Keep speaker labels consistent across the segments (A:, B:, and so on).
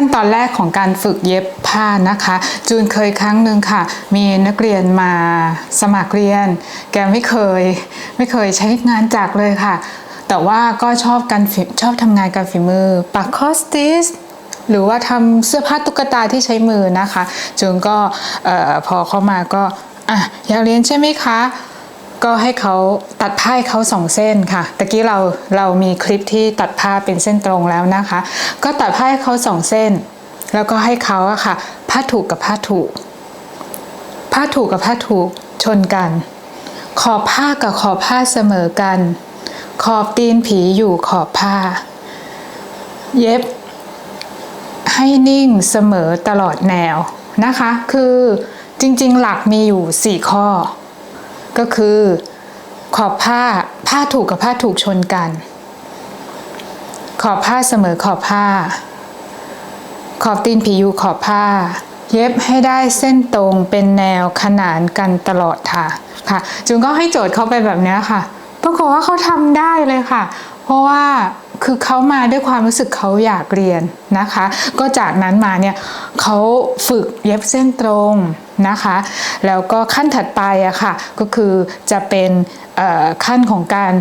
A: ขั้นตอนแรกของการฝึกเย็บผ้านะคะ จูนเคยครั้งหนึ่งค่ะ มีนักเรียนมาสมัครเรียน แกไม่เคย ไม่เคยใช้งานจักเลยค่ะ แต่ว่าก็ชอบการชอบทำงานการฝีมือปักคอสติสหรือว่าทำเสื้อผ้าตุ๊กตาที่ใช้มือนะคะจูนก็ออพอเข้ามาก็อะอยากเรียนใช่ไหมคะ ก็ให้เขาตัดผ้าให้เขาสองเส้นค่ะตะกี้เราเรามีคลิปที่ตัดผ้าเป็นเส้นตรงแล้วนะคะ ก็ตัดผ้าให้เขาสองเส้น แล้วก็ให้เขาอะค่ะผ้าถูกกับผ้าถูกผ้าถูกกับผ้าถูกชนกัน ขอบผ้ากับขอบผ้าเสมอกัน ขอบตีนผีอยู่ขอบผ้า เย็บ ให้นิ่งเสมอตลอดแนวนะคะ คือจริงๆ หลักมีอยู่ 4 ข้อ ก็คือขอบผ้าผ้าถูกกับผ้าถูกชนกัน ขอบผ้าเสมอขอบผ้า ขอบตีนผีอยู่ขอบผ้า เย็บให้ได้เส้นตรงเป็นแนวขนานกันตลอดค่ะค่ะจุนก็ให้โจทย์เขาไปแบบนี้ค่ะปรากฏว่าเขาทำได้เลยค่ะ เพราะว่า คือเขามาด้วยความรู้สึกเขาอยากเรียนนะคะ ก็จากนั้นมาเนี่ยเขาฝึกเย็บเส้นตรงนะคะ แล้วก็ขั้นถัดไปอะค่ะก็คือจะเป็นขั้นของการ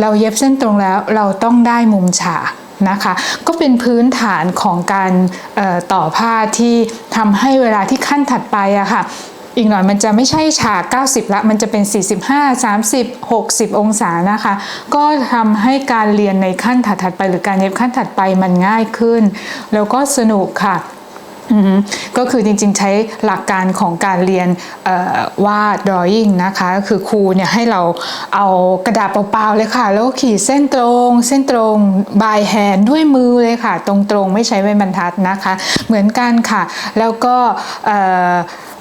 A: เราเย็บเส้นตรงแล้วเราต้องได้มุมฉากนะคะก็เป็นพื้นฐานของการต่อผ้าที่ทำให้เวลาที่ขั้นถัดไปอะค่ะ อีกหน่อยมันจะไม่ใช่ฉาก 90 ละ มันจะเป็น 45 30 60 องศานะคะ ก็ทำให้การเรียนในขั้นถัดๆไป หรือการเย็บขั้นถัดไปมันง่ายขึ้น แล้วก็สนุกค่ะ ก็คือจริงๆใช้หลักการของการเรียนวาด drawing นะคะก็คือครูเนี่ยให้เราเอากระดาษเปล่าๆเลยค่ะ แล้วขีดเส้นตรง เส้นตรง by hand ด้วยมือเลยค่ะ ตรงๆ ไม่ใช้ไม้บรรทัดนะคะ เหมือนกันค่ะ แล้วก็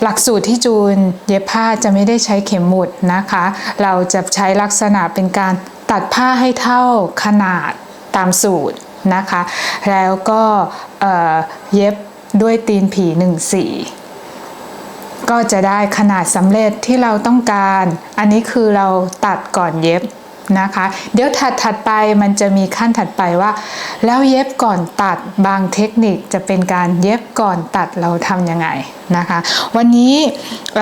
A: หลักสูตรที่จูนเย็บผ้าจะไม่ได้ใช้เข็มหมุดนะคะ เราจะใช้ลักษณะเป็นการตัดผ้าให้เท่าขนาดตามสูตรนะคะ แล้วก็เเย็บ ด้วยตีนผีหนึ่งสีก็จะได้ขนาดสำเร็จที่เราต้องการ อันนี้คือเราตัดก่อนเย็บนะคะ เดี๋ยวถัดถัดไปมันจะมีขั้นถัดไปว่า แล้วเย็บก่อนตัดบางเทคนิคจะเป็นการเย็บก่อนตัดเราทำยังไงนะคะ วันนี้เ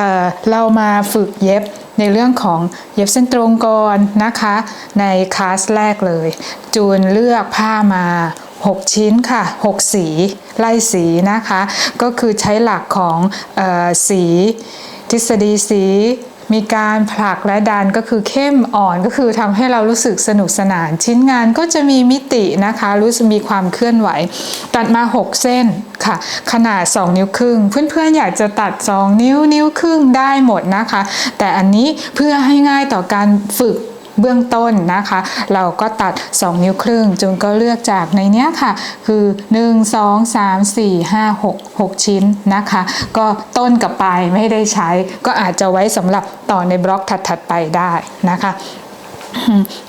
A: เรามาฝึกเย็บในเรื่องของเย็บเส้นตรงก่อนนะคะ ในคลาสแรกเลย จูนเลือกผ้ามา 6 ชิ้นค่ะ 6 สีไล่สีนะคะ ก็คือใช้หลักของออสีทฤษฎีสีมีการผลักและดันก็คือเข้มอ่อนก็คือทำให้เรารู้สึกสนุกสนาน ชิ้นงานก็จะมีมิตินะคะ รู้สึกมีความเคลื่อนไหว ตัดมา 6 เส้นค่ะ ขนาด 2 นิ้วครึ่ง เพื่อนๆอยากจะตัด 2 นิ้วนิ้วครึ่งได้หมดนะคะ แต่อันนี้เพื่อให้ง่ายต่อการฝึก เบื้องต้นนะคะ เราก็ตัด 2 นิ้วครึ่งจุนก็เลือกจากในเนี้ยค่ะ คือ 1 2 3 4 5 6 6 ชิ้นนะคะ ก็ต้นกับปลายไม่ได้ใช้ ก็อาจจะไว้สำหรับต่อในบล็อกถัดๆไปได้นะคะ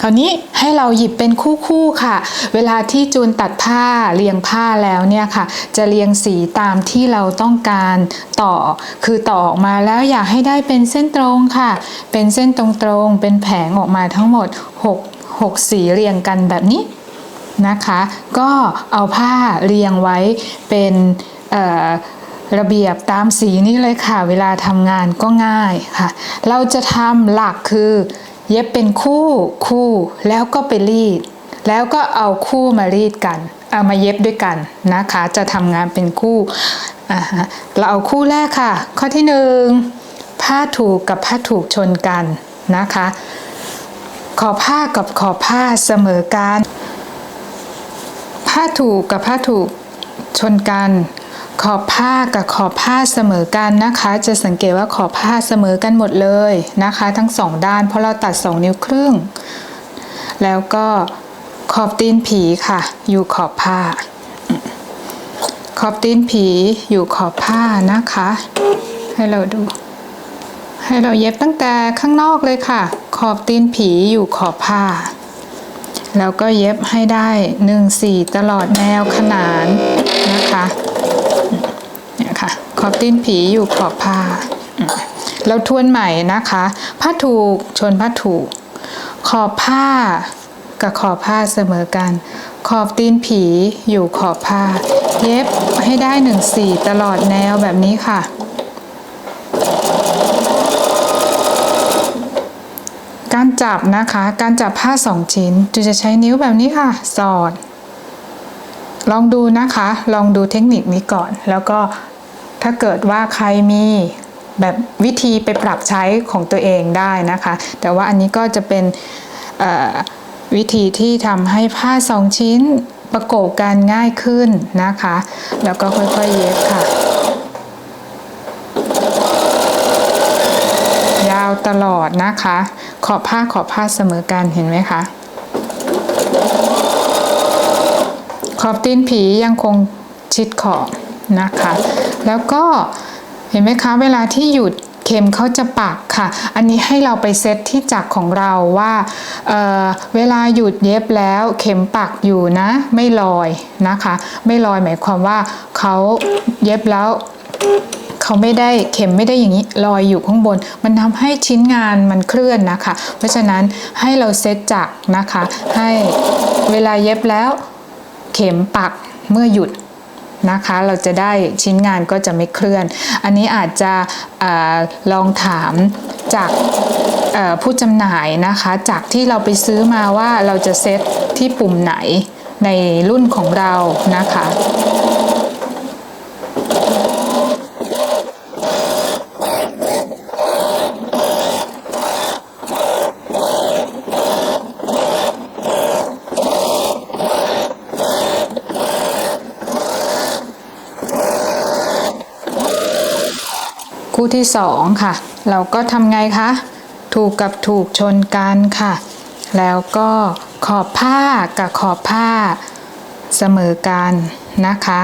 A: คราวนี้ให้เราหยิบเป็นคู่ๆค่ะ เวลาที่จูนตัดผ้าเรียงผ้าแล้วเนี่ยค่ะ จะเรียงสีตามที่เราต้องการต่อ คือต่อออกมาแล้วอยากให้ได้เป็นเส้นตรงค่ะ เป็นเส้นตรงๆ เป็นแผงออกมาทั้งหมด 6 6 สีเรียงกันแบบนี้นะคะ ก็เอาผ้าเรียงไว้เป็นระเบียบตามสีนี้เลยค่ะ เวลาทำงานก็ง่ายค่ะ เราจะทำหลักคือ เย็บเป็นคู่คู่แล้วก็ไปรีด แล้วก็เอาคู่มารีดกัน เอามาเย็บด้วยกันนะคะ จะทำงานเป็นคู่เราเอาคู่แรกค่ะ ข้อที่หนึ่งผ้าถูกกับผ้าถูกชนกันนะคะ ขอบผ้ากับขอบผ้าเสมอกันผ้าถูกกับผ้าถูกชนกัน ขอบผ้ากับขอบผ้าเสมอกันนะคะ จะสังเกตว่าขอบผ้าเสมอกันหมดเลยนะคะ ทั้งสองด้านเพราะเราตัดสองนิ้วครึ่ง แล้วก็ขอบตีนผีค่ะ อยู่ขอบผ้า ขอบตีนผีอยู่ขอบผ้านะคะ ให้เราดู ให้เราเย็บตั้งแต่ข้างนอกเลยค่ะ ขอบตีนผีอยู่ขอบผ้า แล้วก็เย็บให้ได้หนึ่งสี่ตลอดแนวขนานนะคะ ขอบตีนผีอยู่ขอบผ้าเราทวนใหม่นะคะ ผ้าถูกชนผ้าถูก ขอบผ้ากับขอบผ้าเสมอกัน ขอบตีนผีอยู่ขอบผ้า เย็บให้ได้หนึ่งสี่ตลอดแนวแบบนี้ค่ะ การจับนะคะ การจับผ้าสองชิ้นจูจะใช้นิ้วแบบนี้ค่ะ สอด ลองดูนะคะ ลองดูเทคนิคนี้ก่อน แล้วก็ ถ้าเกิดว่าใครมีแบบวิธีไปปรับใช้ของตัวเองได้นะคะ แต่ว่าอันนี้ก็จะเป็นวิธีที่ทำให้ผ้าสองชิ้นประกบกันง่ายขึ้นนะคะ แล้วก็ค่อยๆเย็บค่ะ ยาวตลอดนะคะ ขอบผ้าขอบผ้าเสมอกันเห็นไหมคะ ขอบตีนผียังคงชิดขอบ นะคะ แล้วก็เห็นไหมคะเวลาที่หยุดเข็มเขาจะปักค่ะ อันนี้ให้เราไปเซตที่จักรของเราว่าเเวลาหยุดเย็บแล้วเข็มปักอยู่นะ ไม่ลอยนะคะ ไม่ลอยหมายความว่าเขาเย็บแล้วเขาไม่ได้เข็มไม่ได้อย่างนี้ลอยอยู่ข้างบน มันทำให้ชิ้นงานมันเคลื่อนนะคะ เพราะฉะนั้นให้เราเซตจักรนะคะ ให้เวลาเย็บแล้ว เข็มปักเมื่อหยุด นะคะ เราจะได้ชิ้นงานก็จะไม่เคลื่อน อันนี้อาจจะอลองถามจากผู้จำหน่ายนะคะ จากที่เราไปซื้อมาว่าเราจะเซตที่ปุ่มไหนในรุ่นของเรานะคะ ที่สองค่ะ เราก็ทำไงคะ ถูกกับถูกชนกันค่ะ แล้วก็ขอบผ้ากับขอบผ้าเสมอกันนะคะ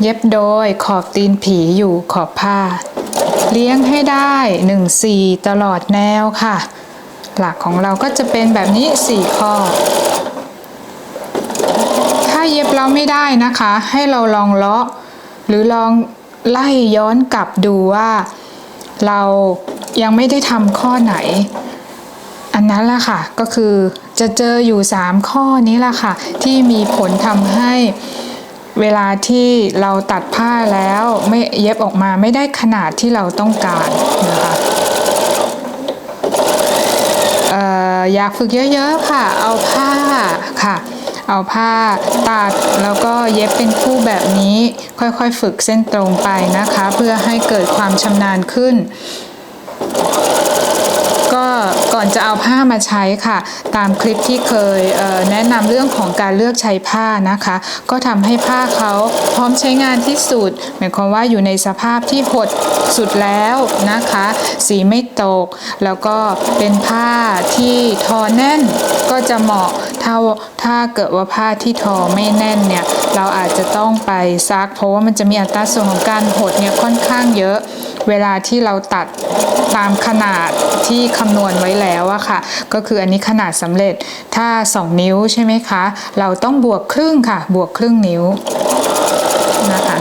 A: เย็บโดยขอบตีนผีอยู่ขอบผ้า เลี้ยงให้ได้1 4ตลอดแนวค่ะ หลักของเราก็จะเป็นแบบนี้ 4 ข้อ ถ้าเย็บเราไม่ได้นะคะ ให้เราลองเลาะหรือลองไล่ย้อนกลับดูว่า เรายังไม่ได้ทำข้อไหน อันนั้นละค่ะก็คือจะเจออยู่ 3 ข้อนี้ละค่ะ ที่มีผลทำให้เวลาที่เราตัดผ้าแล้วไม่เย็บออกมาไม่ได้ขนาดที่เราต้องการนะคะอยากฝึกเยอะๆค่ะ เอาผ้าค่ะ เอาผ้าตัดแล้วก็เย็บเป็นคู่แบบนี้ ค่อยๆฝึกเส้นตรงไปนะคะ เพื่อให้เกิดความชำนาญขึ้น ก็ก่อนจะเอาผ้ามาใช้ค่ะ ตามคลิปที่เคยเแนะนำเรื่องของการเลือกใช้ผ้านะคะ ก็ทำให้ผ้าเขาพร้อมใช้งานที่สุด หมายความว่าอยู่ในสภาพที่หดสุดแล้วนะคะ สีไม่ตก แล้วก็เป็นผ้าที่ทอแน่นก็จะเหมาะ ถ้าถ้าเกิดว่าผ้าที่ทอไม่แน่นเนี่ย เราอาจจะต้องไปซัก เพราะว่ามันจะมีอัตราส่วนของการหดเนี่ยค่อนข้างเยอะ เวลาที่เราตัดตามขนาดที่คำนวณไว้แล้วอะค่ะ ก็คืออันนี้ขนาดสำเร็จ ถ้า 2 นิ้วใช่ไหมคะ เราต้องบวกครึ่งค่ะ บวกครึ่งนิ้วนะคะ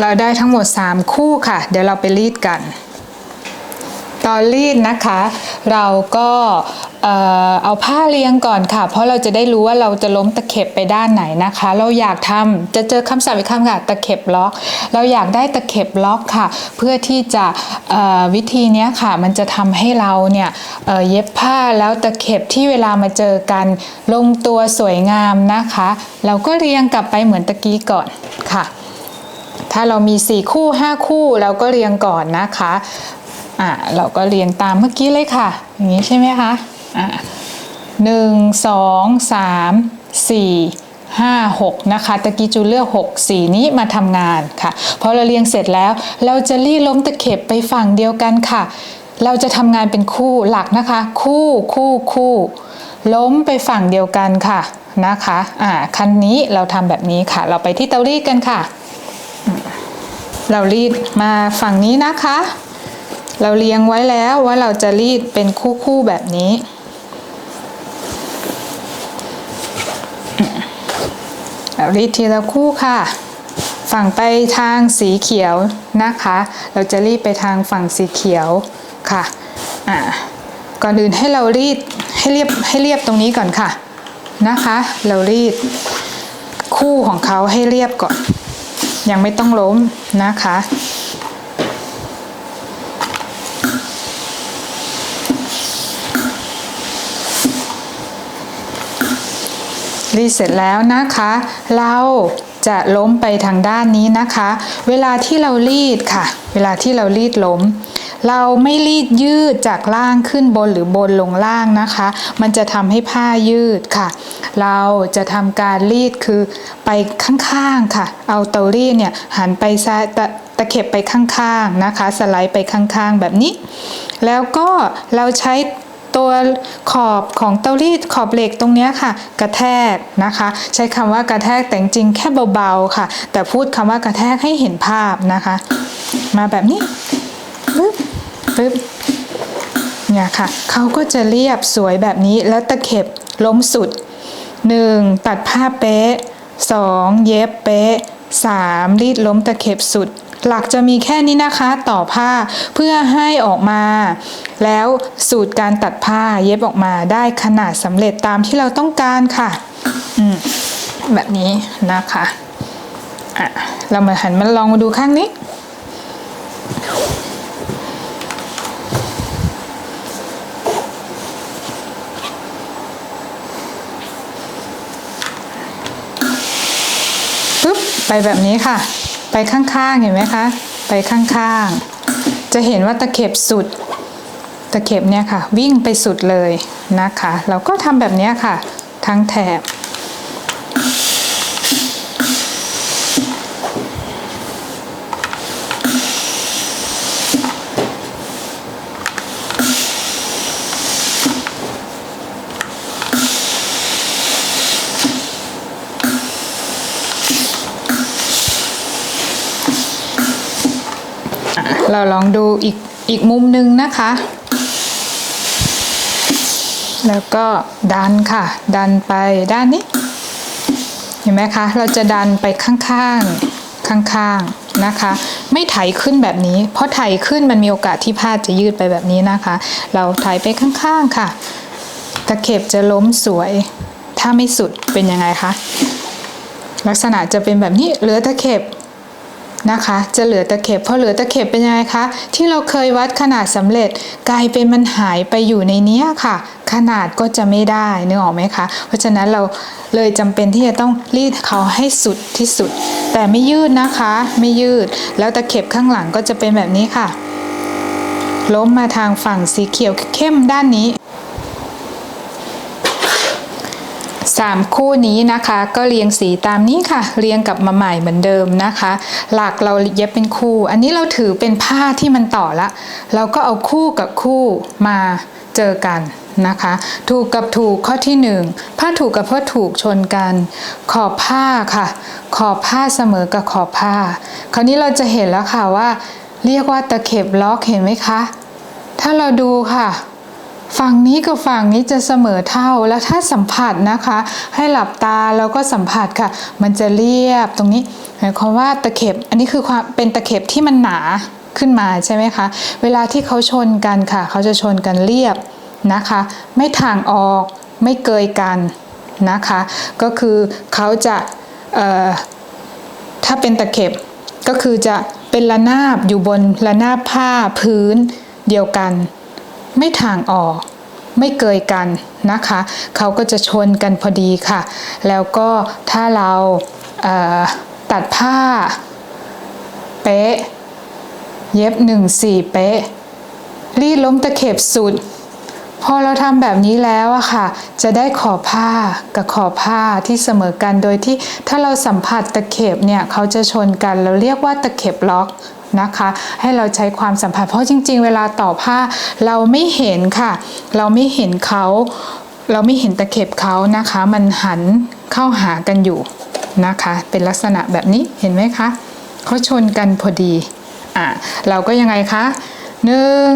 A: เราได้ทั้งหมด 3 คู่ค่ะ เดี๋ยวเราไปรีดกัน ตอนรีดนะคะ เราก็เอาผ้าเรียงก่อนค่ะ เพราะเราจะได้รู้ว่าเราจะล้มตะเข็บไปด้านไหนนะคะ เราอยากทำจะเจอคำศัพท์อีกคำค่ะตะเข็บล็อก เราอยากได้ตะเข็บล็อกค่ะ เพื่อที่จะวิธีนี้ค่ะ มันจะทำให้เราเนี่ยเเย็บผ้าแล้วตะเข็บที่เวลามาเจอกันลงตัวสวยงามนะคะ เราก็เรียงกลับไปเหมือนตะกี้ก่อนค่ะ ถ้าเรามี 4 คู่ 5 คู่เราก็เรียงก่อนนะคะอะเราก็เรียงตามเมื่อกี้เลยค่ะ อย่างนี้ใช่ไหมคะอะหนึ่งสองสามสี่ห้าหกนะคะตะกี้จูเลือกหกสีนี้มาทำงานค่ะพอเราเรียงเสร็จแล้ว เราจะรีดล้มตะเข็บไปฝั่งเดียวกันค่ะ เราจะทำงานเป็นคู่หลักนะคะ คู่คู่คู่ ล้มไปฝั่งเดียวกันค่ะนะคะอ่าคันนี้เราทำแบบนี้ค่ะ เราไปที่เตารีดกันค่ะ เรารีดมาฝั่งนี้นะคะ เราเรียงไว้แล้วว่าเราจะรีดเป็นคู่ๆแบบนี้ เรารีดทีละคู่ค่ะ ฝั่งไปทางสีเขียวนะคะ เราจะรีดไปทางฝั่งสีเขียวค่ะอ่าก่อนอื่นให้เรารีดให้เรียบให้เรียบตรงนี้ก่อนค่ะนะคะ เรารีดคู่ของเขาให้เรียบก่อน ยังไม่ต้องล้มนะคะ รีดเสร็จแล้วนะคะ เราจะล้มไปทางด้านนี้นะคะ เวลาที่เรารีดค่ะ เวลาที่เรารีดล้ม เราไม่รีดยืดจากล่างขึ้นบนหรือบนลงล่างนะคะ มันจะทำให้ผ้ายืดค่ะ เราจะทำการรีดคือไปข้างๆค่ะ เอาเตารีดเนี่ยหันไปซ้ายตะตะเข็บไปข้างๆนะคะ สไลด์ไปข้างๆแบบนี้ แล้วก็เราใช้ตัวขอบของเตารีดขอบเหล็กตรงเนี้ยค่ะ กระแทกนะคะ ใช้คำว่ากระแทกแต่จริงแค่เบาๆค่ะ แต่พูดคำว่ากระแทกให้เห็นภาพนะคะ มาแบบนี้ปึ๊บ ปึ๊บเนี่ยค่ะเขาก็จะเรียบสวยแบบนี้แล้วตะเข็บล้มสุด 1. ตัดผ้าเป๊ะ 2. เย็บเป๊ะ 3. รีดล้มตะเข็บสุด หลักจะมีแค่นี้นะคะต่อผ้าเพื่อให้ออกมา แล้วสูตรการตัดผ้าเย็บออกมาได้ขนาดสำเร็จตามที่เราต้องการค่ะอืมแบบนี้นะคะอะเรามาหันมาลองมาดูข้างนี้ ปึ๊บ ไปแบบนี้ค่ะ ไปข้างๆเห็นไหมคะ ไปข้างๆ จะเห็นว่าตะเข็บสุด ตะเข็บเนี่ยค่ะ วิ่งไปสุดเลยนะคะ เราก็ทำแบบนี้ค่ะ ทั้งแถบ เราลองดูอีกอีกมุมหนึ่งนะคะ แล้วก็ดันค่ะ ดันไปด้านนี้ เห็นไหมคะ เราจะดันไปข้างๆ ข้างๆนะคะ ไม่ไถขึ้นแบบนี้ เพราะไถขึ้นมันมีโอกาสที่ผ้าจะยืดไปแบบนี้นะคะ เราไถไปข้างๆค่ะ ตะเข็บจะล้มสวย ถ้าไม่สุดเป็นยังไงคะ ลักษณะจะเป็นแบบนี้เหลือตะเข็บ นะคะ จะเหลือตะเข็บพอเหลือตะเข็บเป็นยังไงคะ ที่เราเคยวัดขนาดสำเร็จ กลายเป็นมันหายไปอยู่ในเนี้ยค่ะ ขนาดก็จะไม่ได้นึกออกไหมคะ เพราะฉะนั้นเราเลยจำเป็นที่จะต้องรีดเขาให้สุดที่สุด แต่ไม่ยืดนะคะ ไม่ยืด แล้วตะเข็บข้างหลังก็จะเป็นแบบนี้ค่ะ ล้มมาทางฝั่งสีเขียวเข้มด้านนี้ สามคู่นี้นะคะ ก็เรียงสีตามนี้ค่ะ เรียงกลับมาใหม่เหมือนเดิมนะคะ หลักเราเย็บเป็นคู่ อันนี้เราถือเป็นผ้าที่มันต่อละ เราก็เอาคู่กับคู่มาเจอกันนะคะ ถูกกับถูกข้อที่หนึ่งผ้าถูกกับผ้าถูกชนกัน ขอบผ้าค่ะ ขอบผ้าเสมอกับขอบผ้า คราวนี้เราจะเห็นแล้วค่ะว่า เรียกว่าตะเข็บล็อกเห็นไหมคะ ถ้าเราดูค่ะ ฝั่งนี้กับฝั่งนี้จะเสมอเท่าแล้วถ้าสัมผัสนะคะ ให้หลับตาแล้วก็สัมผัสค่ะ มันจะเรียบตรงนี้หมายความว่าตะเข็บอันนี้คือความเป็นตะเข็บที่มันหนาขึ้นมาใช่ไหมคะ เวลาที่เขาชนกันค่ะ เขาจะชนกันเรียบนะคะ ไม่ทางออกไม่เกยกันนะคะ ก็คือเขาจะถ้าเป็นตะเข็บก็คือจะเป็นระนาบอยู่บนระนาบผ้าพื้นเดียวกัน ไม่ทางออก ไม่เกยกันนะคะ เขาก็จะชนกันพอดีค่ะ แล้วก็ถ้าเราเอ่อตัดผ้า เป๊ะ เย็บหนึ่งสี่เป๊ะ รีดล้มตะเข็บสุด พอเราทำแบบนี้แล้วอะค่ะ จะได้ขอบผ้ากับขอบผ้าที่เสมอกันโดยที่ถ้าเราสัมผัสตะเข็บเนี่ย เขาจะชนกันเราเรียกว่าตะเข็บล็อก นะคะ ให้เราใช้ความสัมผัสเพราะจริง ๆ เวลาต่อผ้าเราไม่เห็นค่ะ เราไม่เห็นเขาเราไม่เห็นตะเข็บเขานะคะ มันหันเข้าหากันอยู่นะคะ เป็นลักษณะแบบนี้เห็นไหมคะเขาชนกันพอดีอะเราก็ยังไงคะหนึ่ง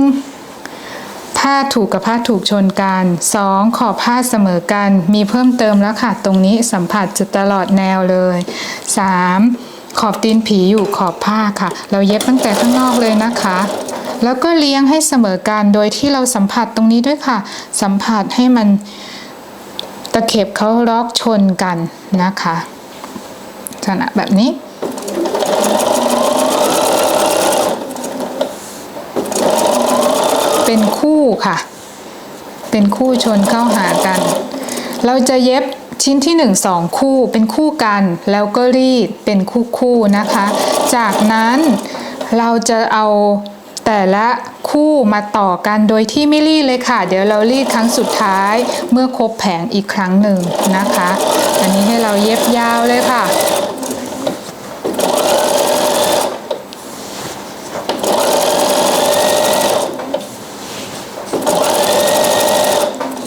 A: ผ้าถูกกับผ้าถูกชนกัน 2. ขอบผ้าเสมอกัน มีเพิ่มเติมแล้วค่ะ ตรงนี้สัมผัสจะตลอดแนวเลย 3. ขอบตีนผีอยู่ขอบผ้าค่ะ เราเย็บตั้งแต่ข้างนอกเลยนะคะ แล้วก็เลี้ยงให้เสมอกันโดยที่เราสัมผัสตรงนี้ด้วยค่ะ สัมผัสให้มันตะเข็บเขาล็อกชนกันนะคะลักษณะแบบนี้ เป็นคู่ค่ะ เป็นคู่ชนเข้าหากัน เราจะเย็บ ชิ้นที่ 1 2 คู่เป็นคู่กัน แล้วก็รีดเป็นคู่คู่นะคะ จากนั้นเราจะเอาแต่ละคู่มาต่อกันโดยที่ไม่รีดเลยค่ะ เดี๋ยวเรารีดครั้งสุดท้ายเมื่อครบแผงอีกครั้งหนึ่งนะคะ อันนี้ให้เราเย็บยาวเลยค่ะ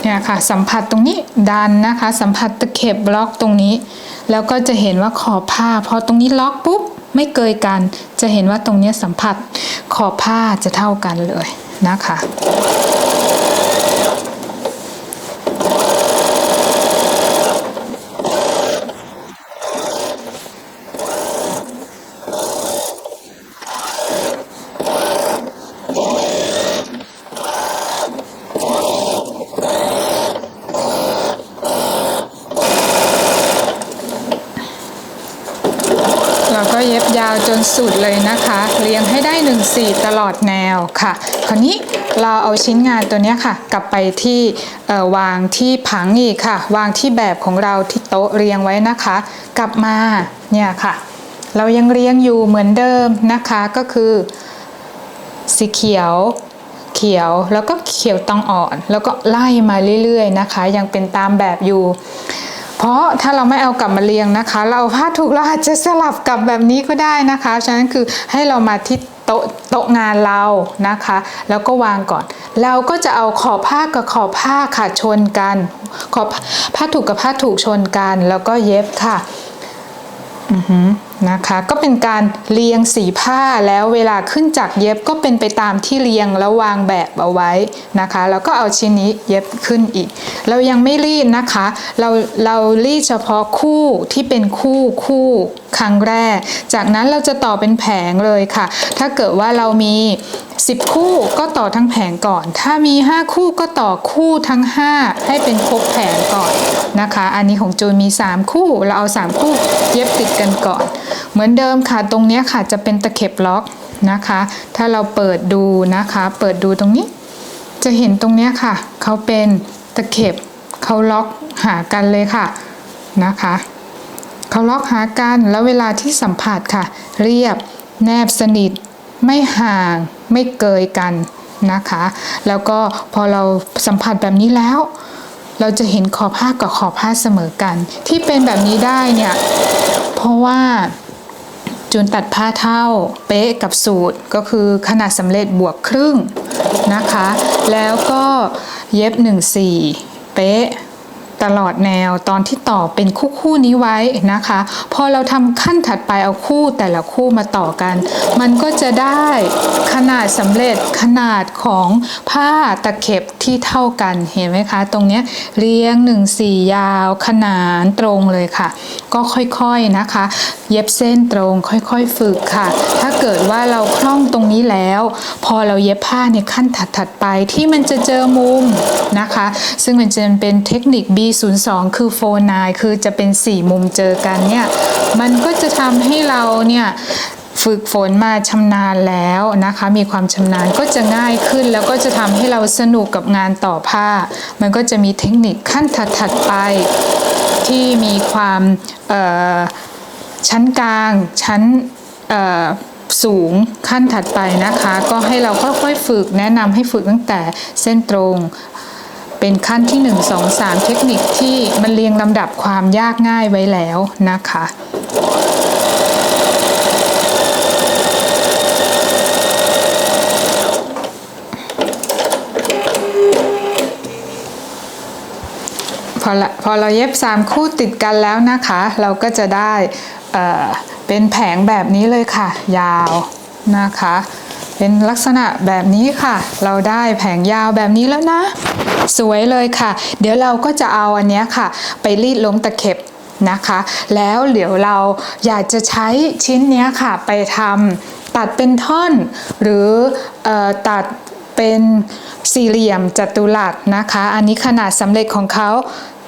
A: เค่ะสัมผัสตรงนี้ดันนะคะ สัมผัสตะเข็บบล็อกตรงนี้ แล้วก็จะเห็นว่าขอบผ้าพอตรงนี้ล็อกปุ๊บไม่เกยกัน จะเห็นว่าตรงนี้สัมผัสขอบผ้าจะเท่ากันเลยนะคะ เราก็เย็บยาวจนสุดเลยนะคะ เรียงให้ได้1สีตลอดแนวค่ะ คราวนี้เราเอาชิ้นงานตัวนี้ค่ะ กลับไปที่วางที่ผังอีกค่ะ วางที่แบบของเราที่โต๊ะเรียงไว้นะคะ กลับมาเนี่ยค่ะ เรายังเรียงอยู่เหมือนเดิมนะคะก็คือ สีเขียวเขียวแล้วก็เขียวตองอ่อน แล้วก็ไล่มาเรื่อยๆนะคะ ยังเป็นตามแบบอยู่ เพราะถ้าเราไม่เอากลับมาเรียงนะคะ เราเอาผ้าถูกเราอาจจะสลับกลับแบบนี้ก็ได้นะคะ ฉะนั้นคือให้เรามาที่โต๊ะโต๊ะงานเรานะคะ แล้วก็วางก่อน เราก็จะเอาขอบผ้ากับขอบผ้าค่ะชนกัน ขอบผ้าถูกกับผ้าถูกชนกัน แล้วก็เย็บค่ะ อือหือนะคะก็เป็นการเรียงสีผ้าแล้วเวลาขึ้นจากเย็บก็เป็นไปตามที่เรียงแล้ววางแบบเอาไว้นะคะ แล้วก็เอาชิ้นนี้เย็บขึ้นอีก เรายังไม่รีดนะคะ เราเรารีดเฉพาะคู่ที่เป็นคู่คู่ครั้งแรก จากนั้นเราจะต่อเป็นแผงเลยค่ะ ถ้าเกิดว่าเรามี 10 คู่ก็ต่อทั้งแผงก่อน ถ้ามี 5 คู่ก็ต่อคู่ทั้ง 5 ให้เป็นครบแผงก่อนนะคะ อันนี้ของจูนมี 3 คู่เราเอา 3 คู่เย็บติดกันก่อนเหมือนเดิมค่ะตรงนี้ค่ะจะเป็นตะเข็บล็อกนะคะ ถ้าเราเปิดดูนะคะ เปิดดูตรงนี้ จะเห็นตรงนี้ค่ะเขาเป็นตะเข็บเขาล็อกหากันเลยค่ะนะคะเขาล็อกหากันแล้วเวลาที่สัมผัสค่ะ เรียบแนบสนิท ไม่ห่างไม่เกยกันนะคะ แล้วก็พอเราสัมผัสแบบนี้แล้ว เราจะเห็นขอบผ้ากับขอบผ้าเสมอกัน ที่เป็นแบบนี้ได้เนี่ย เพราะว่า จูนตัดผ้าเท่าเป๊ะกับสูตรก็คือขนาดสำเร็จบวกครึ่งนะคะ แล้วก็เย็บ 1 4 เป๊ะ ตลอดแนวตอนที่ต่อเป็นคู่คู่นี้ไว้นะคะ พอเราทำขั้นถัดไปเอาคู่แต่ละคู่มาต่อกัน มันก็จะได้ขนาดสำเร็จขนาดของผ้าตะเข็บที่เท่ากันเห็นไหมคะ ตรงนี้เรียงหนึ่งสี่ยาวขนานตรงเลยค่ะ ก็ค่อยๆนะคะ เย็บเส้นตรงค่อยๆฝึกค่ะ ถ้าเกิดว่าเราคล่องตรงนี้แล้ว พอเราเย็บผ้าในขั้นถัดๆไปที่มันจะเจอมุมนะคะ ซึ่งมันจะเป็นเทคนิค02 คือโฟนายคือจะเป็น 4 มุมเจอกันเนี่ย มันก็จะทำให้เราเนี่ยฝึกฝนมาชำนาญแล้วนะคะ มีความชำนาญก็จะง่ายขึ้น แล้วก็จะทำให้เราสนุกกับงานต่อผ้า มันก็จะมีเทคนิคขั้นถัดๆไปที่มีความชั้นกลาง ชั้นสูงขั้นถัดไปนะคะ ก็ให้เราค่อยๆฝึกแนะนำให้ฝึกตั้งแต่เส้นตรง เป็นขั้นที่ 1 2 3 เทคนิคที่มันเรียงลำดับความยากง่ายไว้แล้วนะคะพอพอเราเย็บ 3 คู่ติดกันแล้วนะคะ เราก็จะได้เเป็นแผงแบบนี้เลยค่ะ ยาวนะคะ เป็นลักษณะแบบนี้ค่ะ เราได้แผงยาวแบบนี้แล้วนะ สวยเลยค่ะ เดี๋ยวเราก็จะเอาอันนี้ค่ะ ไปรีดล้มตะเข็บนะคะ แล้วเดี๋ยวเราอยากจะใช้ชิ้นนี้ค่ะ ไปทำตัดเป็นท่อน หรืออตัดเป็นสี่เหลี่ยมจัตุรัสนะคะ อันนี้ขนาดสำเร็จของเขา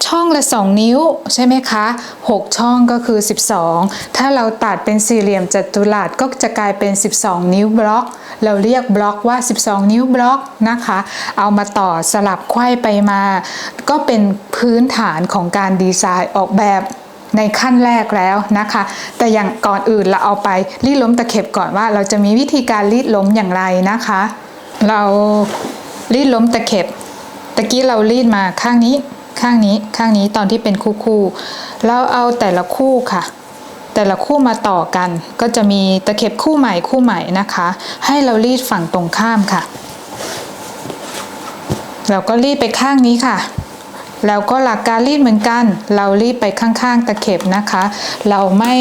A: ช่องละ 2 นิ้วใช่ไหมคะ 6 ช่องก็คือ 12 ถ้าเราตัดเป็นสี่เหลี่ยมจัตุรัสก็จะกลายเป็น 12 นิ้วบล็อก เราเรียกบล็อกว่า 12 นิ้วบล็อกนะคะ เอามาต่อสลับไขว้ไปมา ก็เป็นพื้นฐานของการดีไซน์ออกแบบในขั้นแรกแล้วนะคะ แต่อย่างก่อนอื่นเราเอาไปรีดล้มตะเข็บก่อนว่า เราจะมีวิธีการรีดล้มอย่างไรนะคะ เรารีดล้มตะเข็บตะกี้เรารีดมาข้างนี้ ข้างนี้ข้างนี้ตอนที่เป็นคู่คู่เราเอาแต่ละคู่ค่ะ แต่ละคู่มาต่อกัน ก็จะมีตะเข็บคู่ใหม่คู่ใหม่นะคะ ให้เรารีดฝั่งตรงข้ามค่ะ เราก็รีดไปข้างนี้ค่ะแล้วก็หลักการรีดเหมือนกัน เรารีดไปข้างๆตะเข็บนะคะ เราไม่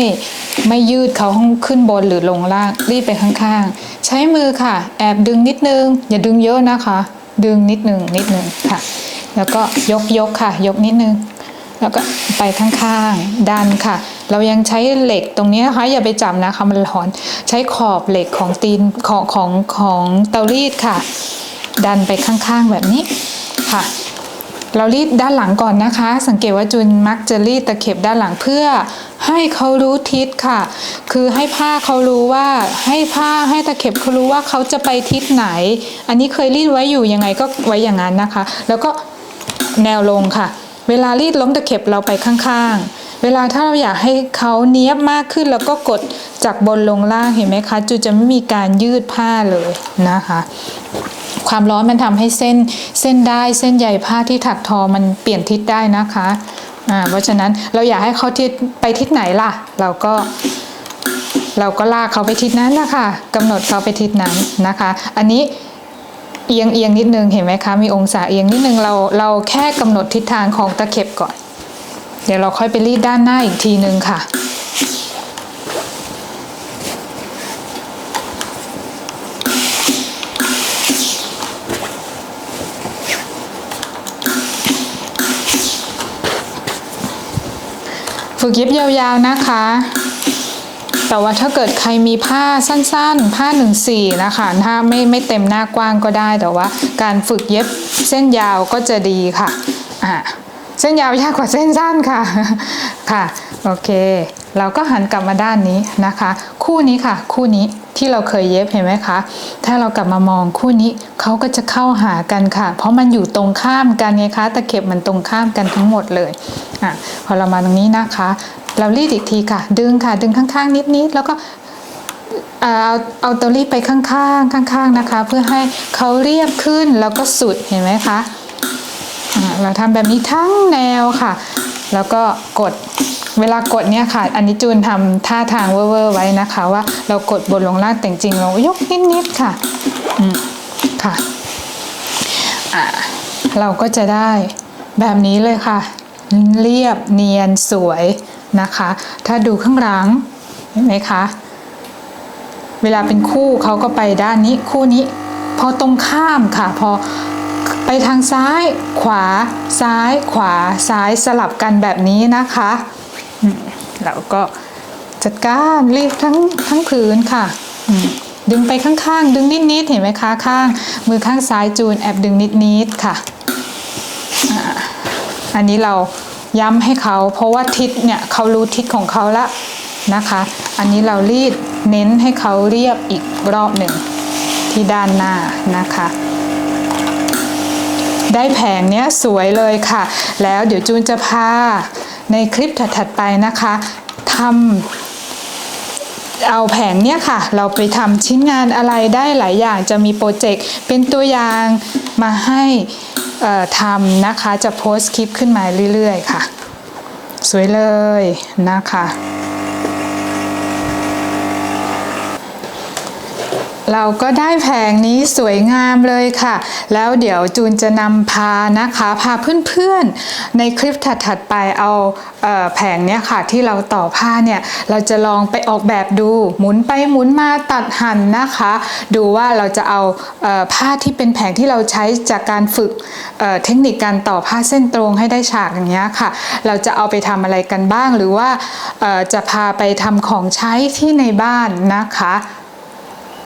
A: ไม่ยืดเขาขึ้นบนหรือลงล่าง รีดไปข้างๆ ใช้มือค่ะ แอบดึงนิดนึง อย่าดึงเยอะนะคะ ดึงนิดนึงนิดนึงค่ะ แล้วก็ยกยกค่ะ ยกนิดนึง แล้วก็ไปข้างๆดันค่ะ เรายังใช้เหล็กตรงนี้นะคะอย่าไปจับนะคะมันร้อน ใช้ขอบเหล็กของตีนของของของเตารีดค่ะ ดันไปข้างๆแบบนี้ค่ะ เรารีดด้านหลังก่อนนะคะ สังเกตว่าจุนมักจะรีดตะเข็บด้านหลังเพื่อให้เขารู้ทิศค่ะ คือให้ผ้าเขารู้ว่าให้ผ้าให้ตะเข็บเขารู้ว่าเขาจะไปทิศไหน อันนี้เคยรีดไว้อยู่ยังไงก็ไว้อย่างนั้นนะคะ แล้วก็ แนวลงค่ะ เวลารีดล้มตะเข็บเราไปข้างๆ เวลาถ้าเราอยากให้เขาเนี้ยบมากขึ้น แล้วก็กดจากบนลงล่างเห็นไหมคะจูจะไม่มีการยืดผ้าเลยนะคะความร้อนมันทำให้เส้นเส้นได้เส้นใยผ้าที่ถักทอมันเปลี่ยนทิศได้นะคะอ่าเพราะฉะนั้นเราอยากให้เขาทิศไปทิศไหนล่ะ เราก็ เราก็ลากเขาไปทิศนั้นนะคะกำหนดเขาไปทิศนั้นนะคะ อันนี้ เอียงเอียงนิดนึงเห็นไหมคะ มีองศาเอียงนิดนึงเราเราแค่กำหนดทิศทางของตะเข็บก่อน เดี๋ยวเราค่อยไปรีดด้านหน้าอีกทีนึงค่ะ ฝึกเย็บยาวๆนะคะ แต่ว่าถ้าเกิดใครมีผ้าสั้นๆ ผ้าหนึ่งสี่นะคะถ้าไม่ไม่เต็มหน้ากว้างก็ได้ แต่ว่าการฝึกเย็บเส้นยาวก็จะดีค่ะอ่าเส้นยาวยากกว่าเส้นสั้นค่ะค่ะโอเค เราก็หันกลับมาด้านนี้นะคะ คู่นี้ค่ะ คู่นี้ที่เราเคยเย็บเห็นไหมคะ ถ้าเรากลับมามองคู่นี้เขาก็จะเข้าหากันค่ะ เพราะมันอยู่ตรงข้ามกันไงคะตะเข็บมันตรงข้ามกันทั้งหมดเลยอะพอเรามาตรงนี้นะคะ เรารีดอีกทีค่ะ ดึงค่ะ ดึงข้างๆ นิดๆ แล้วก็เอาเอาเตารีดไปข้างๆ ข้างๆ นะคะ เพื่อให้เขาเรียบขึ้นแล้วก็สุดเห็นไหมคะเราทำแบบนี้ทั้งแนวค่ะ แล้วก็กดเวลากดเนี่ยค่ะ อันนี้จูนทำท่าทางเวอร์ไว้นะคะ ว่าเรากดบนลงล่างแต่จริงเรายกนิดๆ ค่ะอืมค่ะอ่าเราก็จะได้แบบนี้เลยค่ะ เรียบเนียนสวย นะคะ ถ้าดูข้างหลังเห็นไหมคะ เวลาเป็นคู่เขาก็ไปด้านนี้คู่นี้ พอตรงข้ามค่ะ พอไปทางซ้ายขวาซ้ายขวาซ้ายสลับกันแบบนี้นะคะแล้วก็จัดการรีบทั้งทั้งผืนค่ะดึงไปข้างๆ ดึงนิดๆ เห็นไหมคะข้าง มือข้างซ้ายจูนแอบดึงนิดๆ ค่ะ อันนี้เรา ย้ำให้เขา เพราะว่าทิศเนี่ยเขารู้ทิศของเขาละนะคะ อันนี้เรารีดเน้นให้เขาเรียบอีกรอบหนึ่งที่ด้านหน้านะคะ ได้แผงเนี้ยสวยเลยค่ะ แล้วเดี๋ยวจูนจะพาในคลิปถัดๆไปนะคะทำเอาแผงเนี้ยค่ะ เราไปทำชิ้นงานอะไรได้หลายอย่างจะมีโปรเจกต์เป็นตัวอย่างมาให้ ทำนะคะจะโพสต์คลิปขึ้นมาเรื่อยๆ ค่ะ สวยเลยนะคะ เราก็ได้แผงนี้สวยงามเลยค่ะ แล้วเดี๋ยวจูนจะนำพานะคะพาเพื่อนๆ ในคลิปถัดๆไปเอาเออแผงเนี้ยค่ะที่เราต่อผ้าเนี่ยเราจะลองไปออกแบบดู หมุนไปหมุนมาตัดหั่นนะคะ ดูว่าเราจะเอาเออผ้าที่เป็นแผงที่เราใช้จากการฝึกเเทคนิคการต่อผ้าเส้นตรงให้ได้ฉากอย่างเงี้ยค่ะ เราจะเอาไปทำอะไรกันบ้างหรือว่าจะพาไปทำของใช้ที่ในบ้านนะคะ